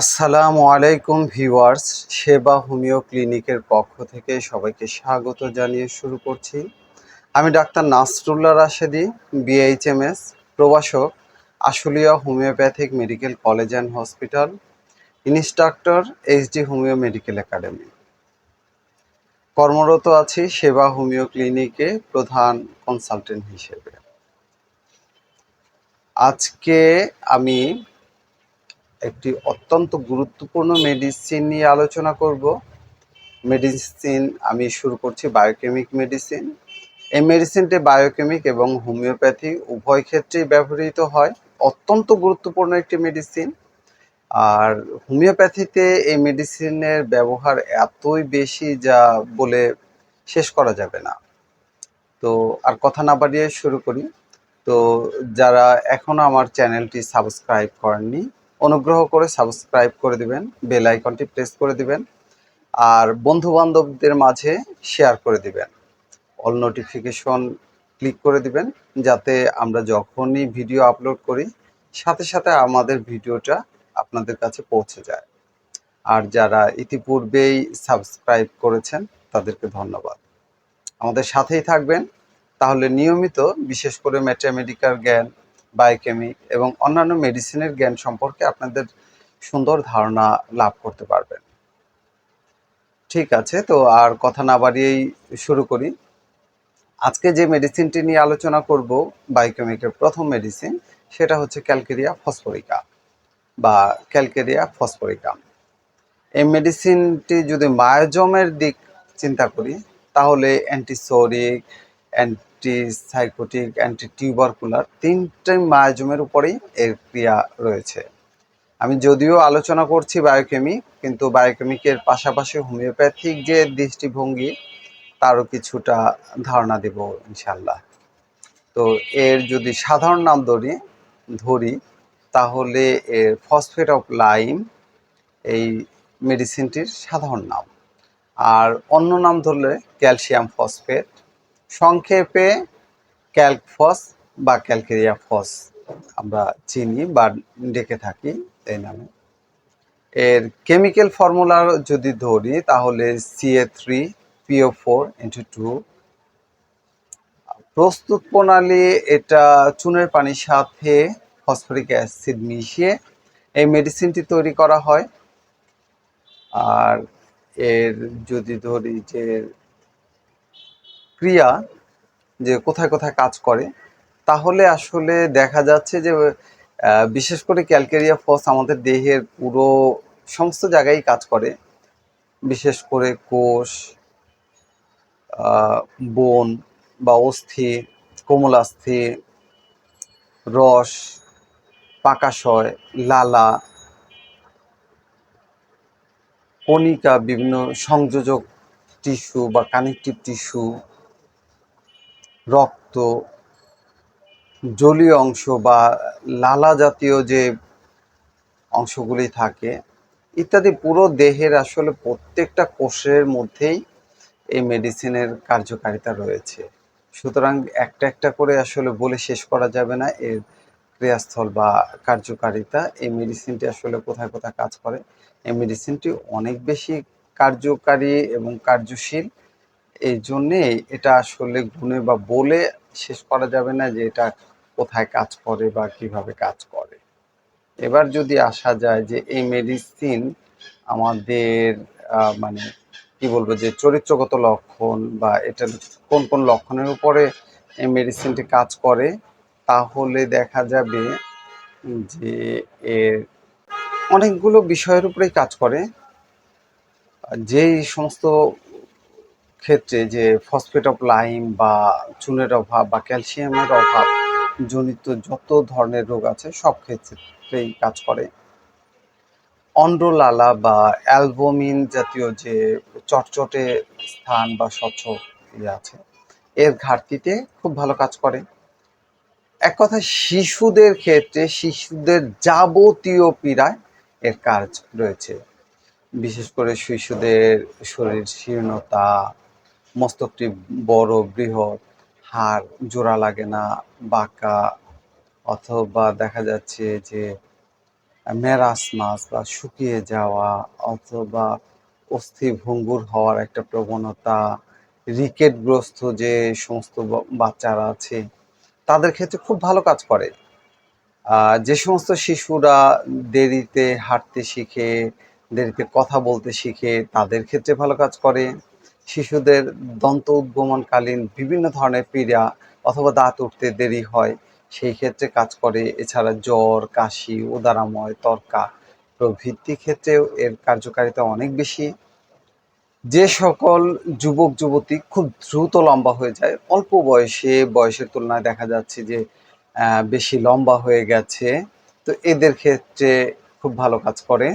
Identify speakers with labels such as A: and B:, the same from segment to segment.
A: আসসালামু আলাইকুম ভিউয়ার্স, সেবা হোমিও ক্লিনিকের পক্ষ থেকে সবাইকে স্বাগত জানিয়ে শুরু করছি। আমি ডাক্তার নাসরুল্লাহ রাশেদি বিএইচএমএস প্রভাষক, Ashulia homeopathic medical college and hospital, instructor HD homeo medical academy. কর্মরত আছি সেবা হোমিও ক্লিনিকে প্রধান কনসালটেন্ট হিসেবে। আজকে আমি একটি অত্যন্ত গুরুত্বপূর্ণ মেডিসিন নিয়ে আলোচনা করব। মেডিসিন আমি শুরু করছি বায়োকেমিক মেডিসিন এই মেডিসিনটি বায়োকেমিক এবং হোমিওপ্যাথি উভয় ক্ষেত্রেই ব্যবহৃত হয়। অত্যন্ত গুরুত্বপূর্ণ একটি মেডিসিন আর হোমিওপ্যাথিতে এই মেডিসিনের ব্যবহার এতই বেশি যা বলে শেষ করা যাবে না। তো আর কথা না বাড়িয়ে শুরু করি। তো যারা এখনও আমার চ্যানেলটি সাবস্ক্রাইব করেননি অনুগ্রহ করে সাবস্ক্রাইব করে দিবেন, বেল আইকনটি প্রেস করে দিবেন, আর বন্ধু বান্ধবদের মাঝে শেয়ার করে দিবেন। অল নোটিফিকেশন ক্লিক করে দিবেন, যাতে আমরা যখনই ভিডিও আপলোড করি, সাথে সাথে আমাদের ভিডিওটা আপনাদের কাছে পৌঁছে যায়। আর যারা ইতিপূর্বেই সাবস্ক্রাইব করেছেন, তাদেরকে ধন্যবাদ। আমাদের সাথেই থাকবেন, তাহলে নিয়মিত, বিশেষ করে ম্যাথমেটিক্যাল জ্ঞান বায়োকেমিক এবং অন্যান্য মেডিসিনের জ্ঞান সম্পর্কে আপনাদের সুন্দর ধারণা লাভ করতে পারবেন। ঠিক আছে, তো আর কথা না বাড়িয়েই শুরু করি। আজকে যে মেডিসিনটি নিয়ে আলোচনা করব বায়োকেমিকের প্রথম মেডিসিন সেটা হচ্ছে ক্যালকেরিয়া ফসফরিকা বা ক্যালকেরিয়া ফসফরিকা এই মেডিসিনটি যদি মায়োজমের দিক চিন্তা করি, তাহলে অ্যান্টিসোরিক অ্যান্টিসাইকোটিক অ্যান্টি টিউবারকুলার তিনটে মায়োজমের উপরেই এর ক্রিয়া রয়েছে। আমি যদিও আলোচনা করছি বায়োকেমিক কিন্তু বায়োকেমিকের পাশাপাশি হোমিওপ্যাথিক যে দৃষ্টিভঙ্গি, তারও কিছুটা ধারণা দেব ইনশাল্লাহ তো এর যদি সাধারণ নাম ধরি ধরি, তাহলে এর ফসফেট অফ লাইম এই মেডিসিনটির সাধারণ নাম। আর অন্য নাম ধরলে ক্যালসিয়াম ফসফেট সংক্ষেপে ক্যালকফস বা ক্যালকেরিয়া ফস আমরা চিনি বা ডেকে থাকি এই নামে। এর কেমিক্যাল ফর্মুলা যদি ধরি, তাহলে CA three PO four into two প্রস্তুত প্রণালী এটা চুনের পানির সাথে ফসফরিক অ্যাসিড মিশিয়ে এই মেডিসিনটি তৈরি করা হয়। আর এর যদি ধরি যে ক্রিয়া যে কোথায় কোথায় কাজ করে, তাহলে আসলে দেখা যাচ্ছে যে বিশেষ করে ক্যালকেরিয়া, ফস আমাদের দেহের পুরো সমস্ত জায়গায় কাজ করে। বিশেষ করে কোষ বন বা অস্থি, কোমলাস্থি, রস, পাকাশয়, লালা, কণিকা, বিভিন্ন সংযোজক টিস্যু বা কানেকটিভ টিস্যু রক্ত, জলীয় অংশ বা লালা জাতীয় যে অংশগুলি থাকে, ইত্যাদি পুরো দেহের আসলে প্রত্যেকটা কোষের মধ্যেই এই মেডিসিনের কার্যকারিতা রয়েছে। সুতরাং একটা একটা করে আসলে বলে শেষ করা যাবে না, এর ক্রিয়াস্থল বা কার্যকারিতা। এই মেডিসিনটি আসলে কোথায় কোথায় কাজ করে? এই মেডিসিনটি অনেক বেশি কার্যকারী এবং কার্যশীল এই জন্যে এটা আসলে গুণে বা বলে শেষ করা যাবে না যে এটা কোথায় কাজ করে বা কীভাবে কাজ করে। এবার যদি আসা যায় যে এই মেডিসিন আমাদের মানে কি বলব যে চরিত্রগত লক্ষণ বা এটা কোন কোন লক্ষণের উপরে এই মেডিসিনটি কাজ করে, তাহলে দেখা যাবে যে এর অনেকগুলো বিষয়ের উপরেই কাজ করে। যেই সমস্ত ক্ষেত্রে যে ফসফেট অফ লাইম বা চুনের অভাব বা ক্যালসিয়ামের অভাব, জনিত যত ধরনের রোগ আছে, সব ক্ষেত্রেই কাজ করে। অন্ড্রলালা বা অ্যালবোমিন জাতীয় যে চটচটে স্থান বা স্বচ্ছ ইয়ে আছে, এর ঘাটতিতে খুব ভালো কাজ করে। এক কথা শিশুদের ক্ষেত্রে শিশুদের যাবতীয় পীড়ায় এর কাজ রয়েছে। বিশেষ করে শিশুদের শরীর শীর্ণতা মস্তকটি বড়, বৃহৎ, হাড় জোড়া লাগে না, বাঁকা, অথবা দেখা যাচ্ছে যে মেরাস মাছ বা শুকিয়ে যাওয়া অথবা অস্থি ভঙ্গুর হওয়ার একটা প্রবণতা রিকেটগ্রস্ত যে সমস্ত বাচ্চারা আছে, তাদের ক্ষেত্রে খুব ভালো কাজ করে। যে সমস্ত শিশুরা দেরিতে হাঁটতে শিখে, দেরিতে কথা বলতে শিখে, তাদের ক্ষেত্রে ভালো কাজ করে। শিশুদের দন্ত উদ্গমনকালীন বিভিন্ন ধরনের পীড়া অথবা দাঁত উঠতে দেরি হয়, সেই ক্ষেত্রে কাজ করে। এছাড়া জ্বর, কাশি, উদারাময়, তর্কা প্রভৃতি ক্ষেত্রেও এর কার্যকারিতা অনেক বেশি। যে সকল যুবক, যুবতী খুব দ্রুত লম্বা হয়ে যায়। অল্প বয়সে, বয়সের তুলনায় দেখা যাচ্ছে যে বেশি লম্বা হয়ে গেছে। তো এদের ক্ষেত্রে খুব ভালো কাজ করে।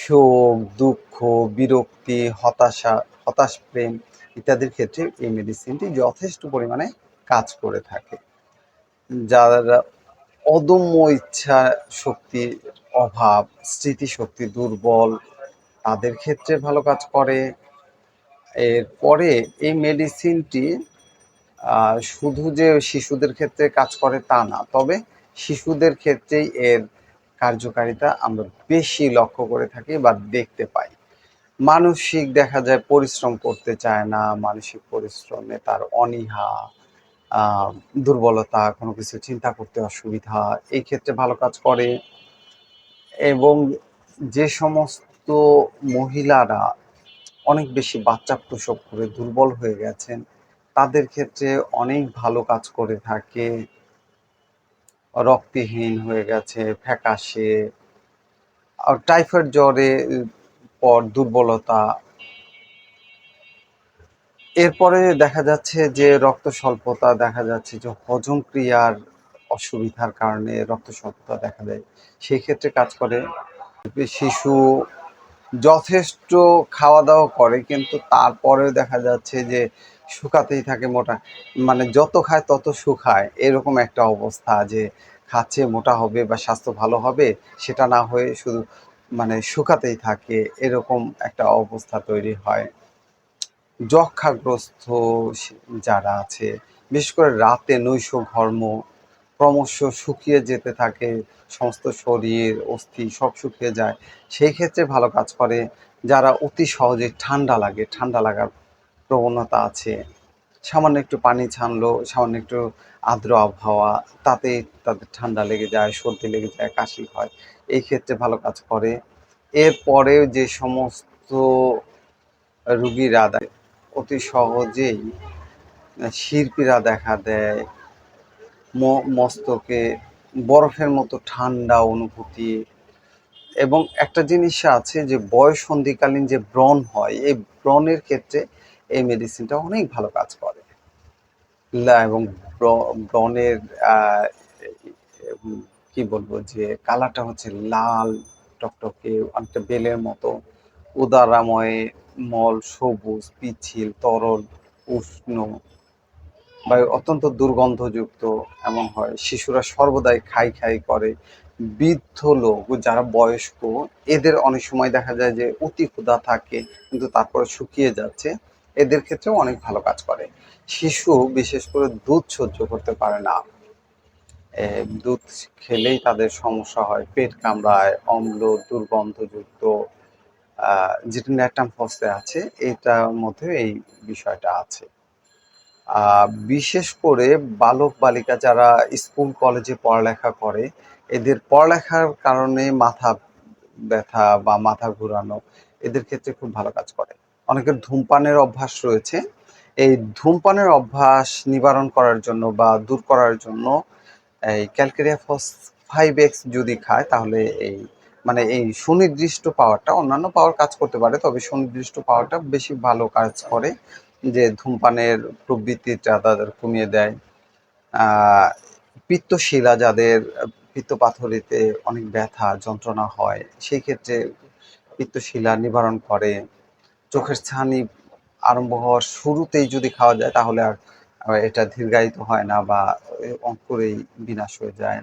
A: শোক, দুঃখ, বিরক্তি, হতাশা, হতাশ প্রেম ইত্যাদির ক্ষেত্রে এই মেডিসিনটি যথেষ্ট পরিমাণে কাজ করে থাকে। যারা অদম্য ইচ্ছা শক্তির অভাব, স্মৃতিশক্তি দুর্বল, তাদের ক্ষেত্রে ভালো কাজ করে। এরপরে এই মেডিসিনটি শুধু যে শিশুদের ক্ষেত্রে কাজ করে তা না, তবে শিশুদের ক্ষেত্রেই এর কার্যকারিতা আমরা বেশি লক্ষ্য করে থাকি বা দেখতে পাই। মানসিক দেখা যায় পরিশ্রম করতে চায় না, মানসিক পরিশ্রমে তার অনীহা দুর্বলতা, কোনো কিছু চিন্তা করতে অসুবিধা, এই ক্ষেত্রে ভালো কাজ করে। এবং যে সমস্ত মহিলারা অনেক বেশি বাচ্চা প্রসব করে, দুর্বল হয়ে গেছেন, তাদের ক্ষেত্রে অনেক ভালো কাজ করে থাকে। রক্তহীন হয়ে গেছে, ফ্যাকাশে টাইফয়েড জ্বরে পর দুর্বলতা। এরপরে দেখা যাচ্ছে যে রক্ত স্বল্পতা দেখা যাচ্ছে যে হজম ক্রিয়ার অসুবিধার কারণে রক্ত স্বল্পতা দেখা দেয়। সেই ক্ষেত্রে কাজ করে। শিশু যথেষ্ট খাওয়া দাওয়া করে, কিন্তু তারপরেও দেখা যাচ্ছে যে শুকাতেই থাকে মোটা মানে যত খায় তত শুকায়। এরকম একটা অবস্থা যে খাচ্ছে মোটা হবে বা স্বাস্থ্য ভালো হবে, সেটা না হয়ে শুধু মানে শুকাতেই থাকে। এরকম একটা অবস্থা তৈরি হয়। যক্ষাগ্রস্ত যারা আছে, বিশেষ করে রাতে নৈশ ঘর্ম, ক্রমশ শুকিয়ে যেতে থাকে, সমস্ত শরীর, অস্থি সব শুকিয়ে যায়। সেই ক্ষেত্রে ভালো কাজ করে যারা অতি সহজে ঠান্ডা লাগে। ঠান্ডা লাগার প্রবণতা আছে। সামান্য একটু পানি ছানলো, সামান্য একটু আর্দ্র আবহাওয়া, তাতে তাদের ঠান্ডা লেগে যায়, সর্দি লেগে যায়, কাশি হয়, এই ক্ষেত্রে ভালো কাজ করে। এরপরে যে সমস্ত রুগীরা অতি সহজেই শিরপীড়া দেখা দেয় মস্তকে বরফের মতো ঠান্ডা অনুভূতি। এবং একটা জিনিস আছে যে বয়স সন্ধিকালীন যে ব্রণ হয়, এই ব্রণের ক্ষেত্রে এই মেডিসিনটা অনেক ভালো কাজ করে। এবং ব্র- ব্রণের কি বলব যে কালারটা হচ্ছে লাল, টকটকে অনেকটা বেলের মতো। উদারাময়, মল, সবুজ, পিচ্ছিল, তরল, উষ্ণ। বা অত্যন্ত দুর্গন্ধযুক্ত এমন হয়। শিশুরা সর্বদাই খাই খাই করে। বৃদ্ধ লোক যারা বয়স্ক, এদের অনেক সময় দেখা যায় যে অতি ক্ষুধা থাকে, কিন্তু তারপরে শুকিয়ে যাচ্ছে। এদের ক্ষেত্রেও অনেক ভালো কাজ করে। শিশু বিশেষ করে দুধ সহ্য করতে পারে না। দুধ খেলেই তাদের সমস্যা হয়, পেট কামড়ায়, অম্ল, দুর্গন্ধযুক্ত যেটা ন্যাটাম ফসে আছে, এটার মধ্যে এই বিষয়টা আছে। বিশেষ করে বালক বালিকা যারা স্কুল, কলেজে পড়ালেখা করে, এদের পড়ালেখার কারণে মাথা ব্যথা বা মাথা ঘোরানো, এদের ক্ষেত্রে খুব ভালো কাজ করে। অনেকের ধূমপানের অভ্যাস রয়েছে। এই ধূমপানের অভ্যাস নিবারণ করার জন্য বা দূর করার জন্য এই ক্যালকেরিয়া ফস ফাইভ এক্স যদি খায়, তাহলে এই মানে এই সুনির্দিষ্ট পাওয়ারটা, অন্যান্য পাওয়ার কাজ করতে পারে, তবে সুনির্দিষ্ট পাওয়ারটা বেশি ভালো কাজ করে যে ধূমপানের প্রবৃত্তিটা তাদের কমিয়ে দেয়। পিত্তশিলা যাদের পিত্তপাথরিতে অনেক ব্যথা, যন্ত্রণা হয়, সেই ক্ষেত্রে পিত্তশিলা নিবারণ করে। চোখের ছানি আরম্ভ হওয়ার শুরুতেই যদি খাওয়া যায়, তাহলে আর এটা দীর্ঘায়িত হয় না বা অঙ্কুরেই বিনাশ হয়ে যায়।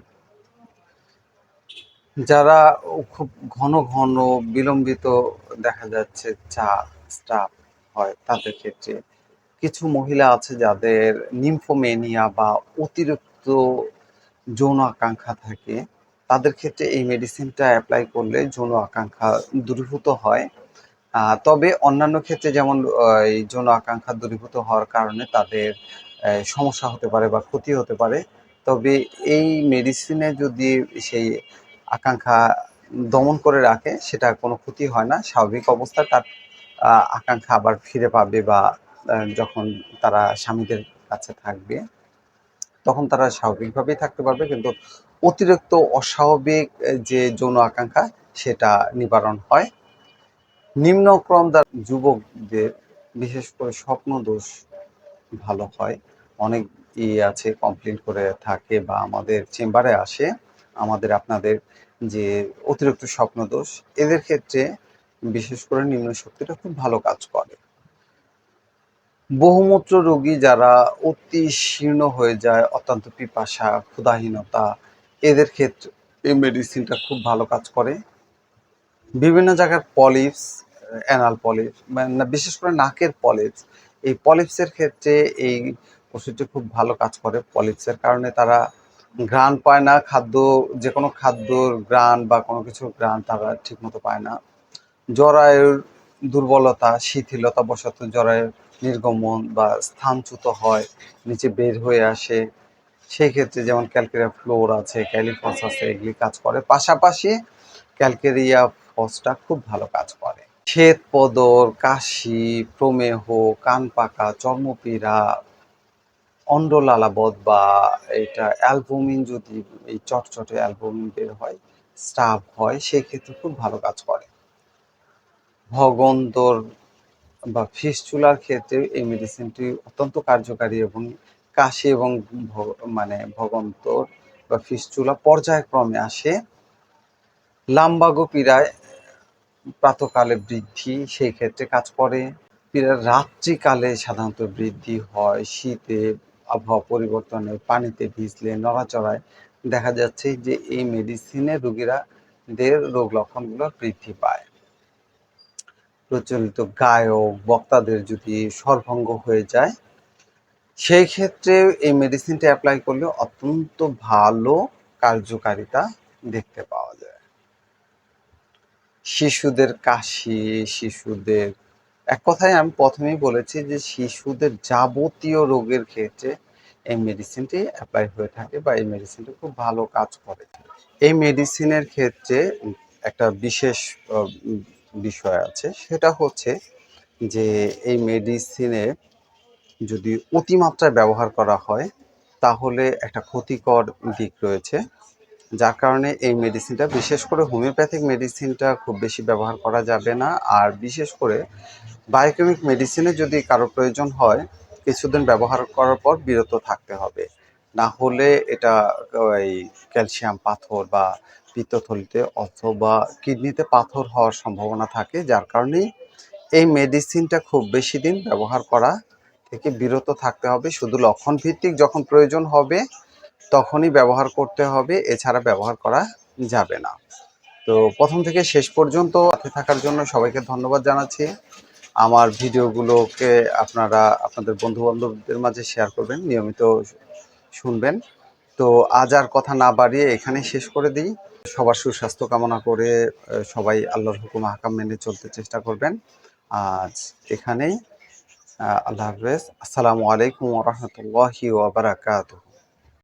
A: যারা খুব ঘন ঘন বিলম্বিত দেখা যাচ্ছে চা, স্টাফ হয় তাদের ক্ষেত্রে কিছু মহিলা আছে যাদের নিম্ফোমেনিয়া বা অতিরিক্ত যৌন আকাঙ্ক্ষা থাকে। তাদের ক্ষেত্রে এই মেডিসিনটা অ্যাপ্লাই করলে যৌন আকাঙ্ক্ষা দূরীভূত হয়। তবে অন্যান্য ক্ষেত্রে যেমন এই যৌন আকাঙ্ক্ষা দূরীভূত হওয়ার কারণে তাদের সমস্যা হতে পারে বা ক্ষতি হতে পারে। তবে এই মেডিসিনে যদি সেই আকাঙ্ক্ষা দমন করে রাখে, সেটা কোনো ক্ষতি হয় না। স্বাভাবিক অবস্থায় তার আকাঙ্ক্ষা আবার ফিরে পাবে বা যখন তারা স্বামীদের কাছে থাকবে, তখন তারা স্বাভাবিকভাবেই থাকতে পারবে। কিন্তু অতিরিক্ত অস্বাভাবিক যে যৌন আকাঙ্ক্ষা, সেটা নিবারণ হয়। নিম্নক্রম যুবকদের বিশেষ করে স্বপ্ন দোষ ভালো হয়। অনেক ই আছে কমপ্লেন করে থাকে বা আমাদের চেম্বারে আসে, আমাদের আপনাদের যে অতিরিক্ত স্বপ্ন দোষ এদের ক্ষেত্রে বিশেষ করে নিম্ন শক্তিটা খুব ভালো কাজ করে। বহুমূত্র রোগী যারা অতি শীর্ণ হয়ে যায়, অত্যন্ত পিপাসা, ক্ষুধাহীনতা, এদের ক্ষেত্রে এই মেডিসিনটা খুব ভালো কাজ করে। বিভিন্ন জায়গার পলিপস অ্যানাল পলিপস মানে বিশেষ করে নাকের পলিপস এই পলিপসের ক্ষেত্রে এই ওষুধটি খুব ভালো কাজ করে পলিপসের কারণে তারা গ্রান পায় না, খাদ্য যে কোনো খাদ্যর গ্রান বা কোনো কিছুর গ্রান তারা ঠিকমতো পায় না। জরায়ুর দুর্বলতা, শিথিলতা বশত জরায়ুর নির্গমন বা স্থানচ্যুত হয়, নিচে বের হয়ে আসে। সেই ক্ষেত্রে যেমন ক্যালকেরিয়া ফ্লোর আছে, ক্যালিফস আছে, এগুলি কাজ করে। পাশাপাশি ক্যালকেরিয়া ফসটা খুব ভালো কাজ করে। শ্বেত পদর কাশি, প্রমেহ কান পাকা চর্মপীড়া অন্ডলালাবদ বা এটা অ্যালবুমিন যদি এই চটচটে অ্যালবুমিন বের হয় স্টাফ হয় সেই ক্ষেত্রে খুব ভালো কাজ করে। ভগন্দর বা ফিস্চুলার ক্ষেত্রে এই মেডিসিনটি অত্যন্ত কার্যকারী এবং কাশি এবং মানে ভগন্তর বা ফিস্চুলা পর্যায়ক্রমে আসে। লাম্বাগো পীড়ায় প্রাতকালে বৃদ্ধি, সেই ক্ষেত্রে কাজ করে। রাত্রিকালে সাধারণত বৃদ্ধি হয়। শীতে আবহাওয়া পরিবর্তনে পানিতে ভিজলে, নড়াচড়ায় দেখা যাচ্ছে যে এই মেডিসিনে রোগীরা দের রোগ লক্ষণগুলো বৃদ্ধি পায়। প্রচলিত গায়ক, বক্তাদের যদি সর্বঙ্গ হয়ে যায়, সেই ক্ষেত্রে এই মেডিসিনটা অ্যাপ্লাই করলে অত্যন্ত ভালো কার্যকারিতা দেখতে পাওয়া যায়। শিশুদের কাশি, শিশুদের এক কথায় আমি প্রথমেই বলেছি যে শিশুদের যাবতীয় রোগের ক্ষেত্রে এই মেডিসিনটি অ্যাপ্লাই হয়ে থাকে বা এই মেডিসিনটি খুব ভালো কাজ করে। এই মেডিসিনের ক্ষেত্রে একটা বিশেষ বিষয় আছে। সেটা হচ্ছে যে এই মেডিসিনে যদি অতিমাত্রায় ব্যবহার করা হয়, তাহলে একটা ক্ষতিকর দিক রয়েছে। যার কারণে এই মেডিসিনটা বিশেষ করে হোমিওপ্যাথিক মেডিসিনটা খুব বেশি ব্যবহার করা যাবে না। আর বিশেষ করে বায়োকেমিক মেডিসিনে যদি কারও প্রয়োজন হয়, কিছুদিন ব্যবহার করার পর বিরত থাকতে হবে। না হলে এটা, এই ক্যালসিয়াম পাথর বা পিত্তথলিতে অথবা কিডনিতে পাথর হওয়ার সম্ভাবনা থাকে, যার কারণেই এই মেডিসিনটা খুব বেশি দিন ব্যবহার করা থেকে বিরত থাকতে হবে। শুধু লক্ষণ ভিত্তিক যখন প্রয়োজন হবে তখনই ব্যবহার করতে হবে, এছাড়া ব্যবহার করা যাবে না। তো প্রথম থেকে শেষ পর্যন্ত সাথে থাকার জন্য সবাইকে ধন্যবাদ জানাচ্ছি। আমার ভিডিওগুলোকে আপনারা আপনাদের বন্ধু বান্ধবদের মাঝে শেয়ার করবেন, নিয়মিত শুনবেন। তো আজ আর কথা না বাড়িয়ে এখানেই শেষ করে দিই। সবার সুস্বাস্থ্য কামনা করে সবাই আল্লাহর হুকুম, হাকাম মেনে চলতে চেষ্টা করবেন। আজ এখানেই আল্লাহ হাফেজ। আসসালামু আলাইকুম ওরহমতুল্লাহি ওবরাকাতুহ